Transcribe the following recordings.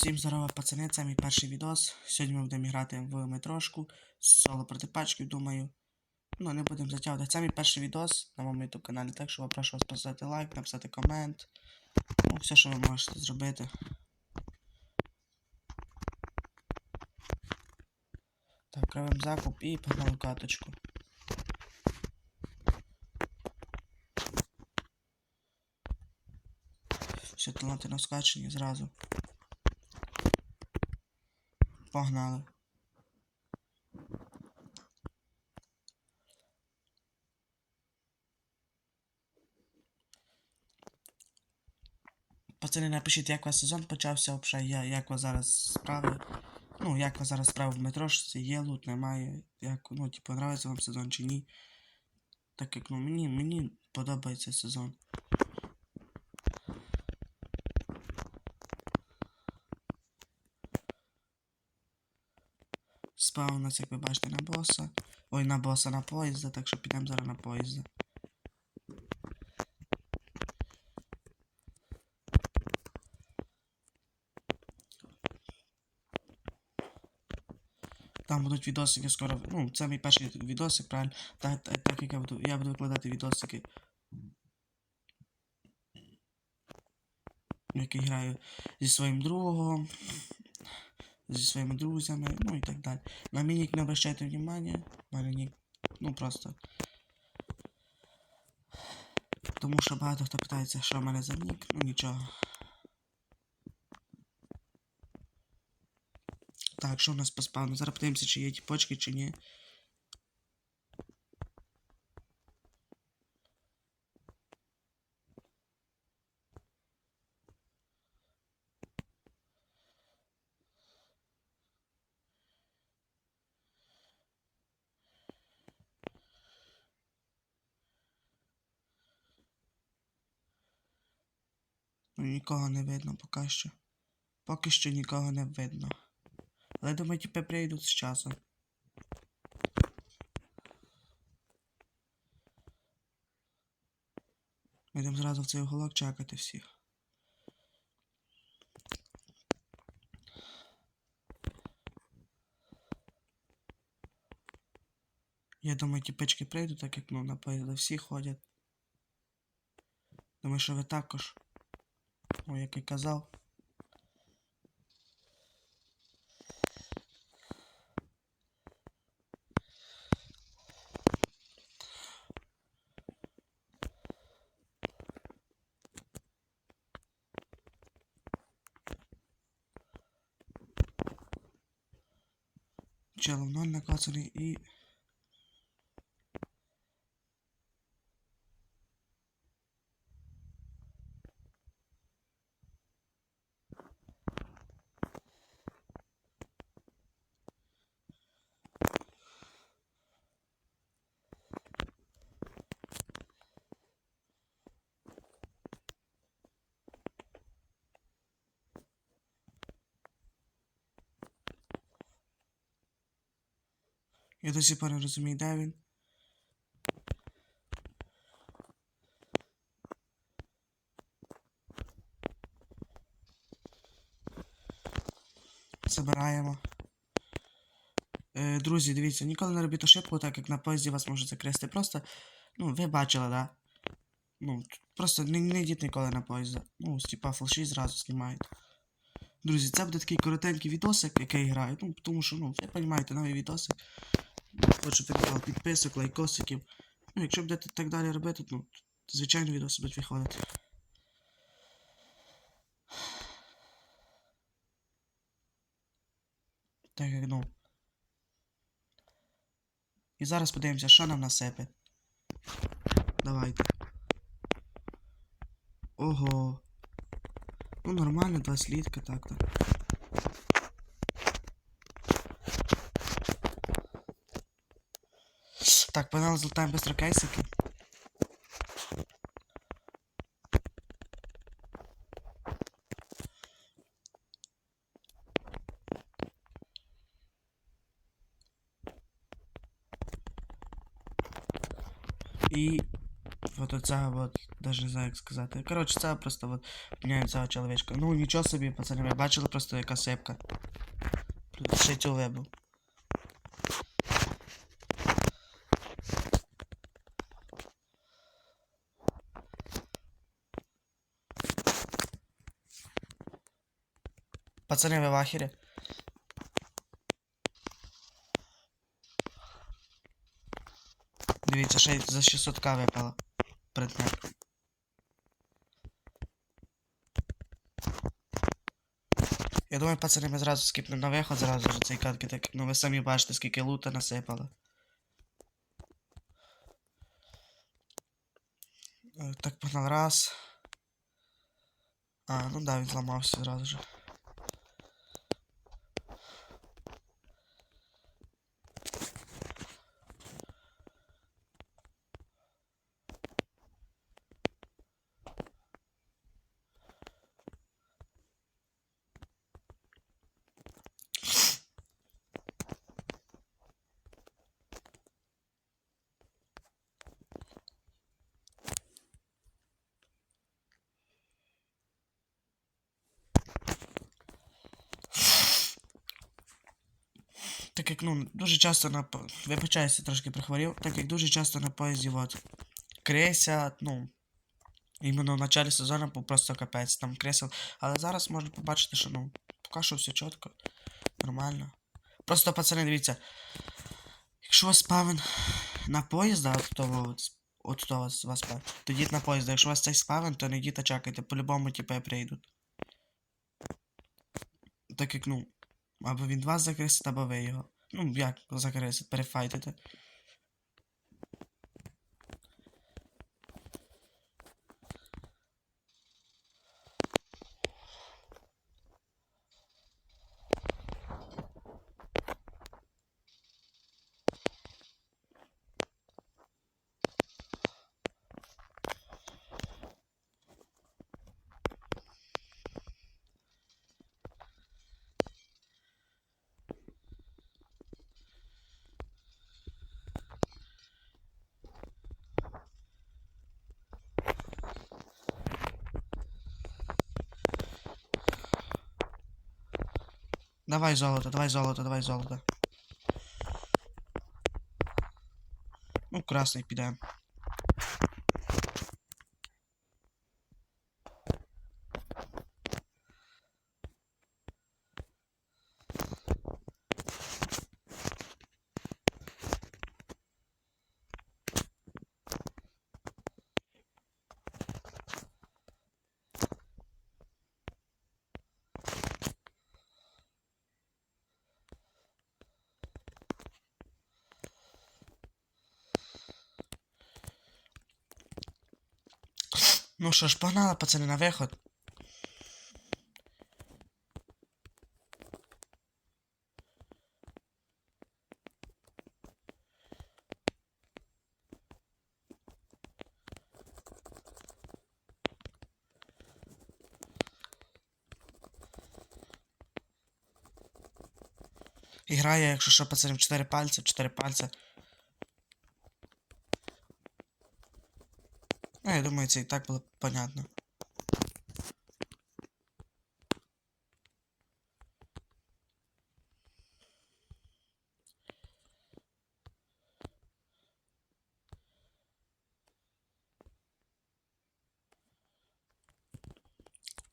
Всім здорово, пацани, це мій перший відос. Сьогодні ми будемо грати в метрошку соло проти пачків, думаю. Ну, не будемо затягувати. Це мій перший відос на моєму YouTube каналі, так що прошу вас поставити лайк, написати комент. Ну, все, що ви можете зробити. Так, робимо закуп і погнали каточку. Все, таланти на скачені зразу. Погнали. Пацани, напишіть, як у вас сезон почався, взагалі, як у вас зараз справи. Ну, як у вас зараз справи в метрошці, є лут, немає. Як, ну, типу, подобається вам сезон чи ні. Так як, ну, мені, мені подобається сезон. Спав у нас, як ви бачите, на боса. Ой, на боса на поїзда, так що підемо зараз на поїзда. Там будуть відосики скоро. Ну, це мій перший відосик, правильно. Так, так, так як я буду. Я буду викладати відосики. Які граю зі своїм другом, зі своїми друзями, ну і так далі. На мій не обращайте внимання. Мене нік. Ну просто. Тому що багато хто питається, що в мене за нік, ну нічого. Так, що у нас по спавну? Зараз подивимося, чи є ті почки, чи ні. Ну, нікого не видно поки що. Поки що нікого не видно. Але думаю, тіпи прийдуть з часом. Ми йдемо зразу в цей уголок чекати всіх. Я думаю, ті печки прийдуть, так як ну, на поїзди всі ходять. Думаю, що ви також. О, як і казав. Чело в ноль і. Я до сих пор розумію, де він. Забираємо. Е, друзі, дивіться, ніколи не робіть ошибку, так як на поїзді вас може закрести. Просто, ну, ви бачили, да? Ну, просто не, не йдіть ніколи на поїзд. Ну, типа флеші зразу знімають. Друзі, це буде такий коротенький відосик, який я граю. Ну, тому що, ну, ви розумієте, новий відосик. Хочу підписок, підписок, лайкосиків. Ну, якщо будете так далі робити, ну, звичайно відоси будуть виходити. Так як ну. І зараз подивимося, що нам насипе. Давайте. Ого. Ну нормально, два слідка так-то. Так, погнали злутаємо быстро кейсики. І от оця от, даже не знаю як сказати. Коротше, це просто от міняємо цього чоловічка. Ну нічого собі, пацани, ви бачили просто яка цю вебу. Пацани, ви в ахері? Дивіться, ще за 600к випало. Предмет. Я думаю, пацани, ми зразу скіпнемо на виход зразу ж цей катки, так ну ви самі бачите, скільки лута насипало. Е, Так, погнал раз. А, ну да, він зламався зразу же. Так як ну дуже часто на вибачаюся, трошки прихворів, так як дуже часто на поїзді от кресять, ну. Іменно в началі сезону був просто капець, там кресел. Але зараз можна побачити, що ну, поки що все чітко, нормально. Просто, пацани, дивіться. Якщо вас спавен на поїзда, от того от, того вас спавен, то йдіть на поїзда. Якщо вас цей спавен, то не йдіть, а чекайте, по-любому типу прийдуть. Так як, ну, або він вас закресить, або ви його. Ну, як закресить, перефайтите. Давай золото, давай золото, давай золото. Ну, красный піде. Ну що ж, погнали, пацани, на виход. І якщо що, пацани, в 4 пальця, в 4 пальця. Ну, думаю, це і так було понятно.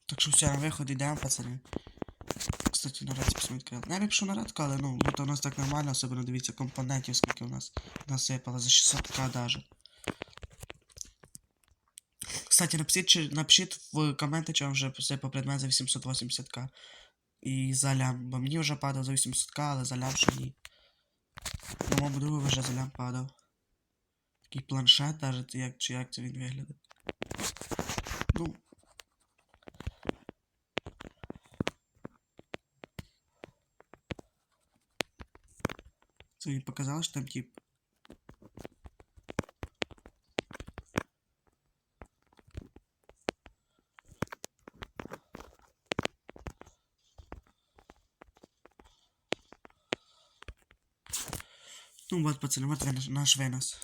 Так що все, на виход йдемо, пацани. Кстати, на раді посмотрел. Я б пішов на але ну, будто у нас так нормально, особливо дивіться компонентів, скільки у нас насипало, за 600к даже. Кстати, напишіть, чи- напишіть в коменти, чи вам вже посипав предмет за 880к. І за лям. Бо мені вже падав за 800к, але за лям ще ні. Моєму другу вже за лям падав. Такий планшет, даже як, чи як це він виглядає. Ну. Це він показав, що там тип. Não bate para cena, bate nas, nas venas.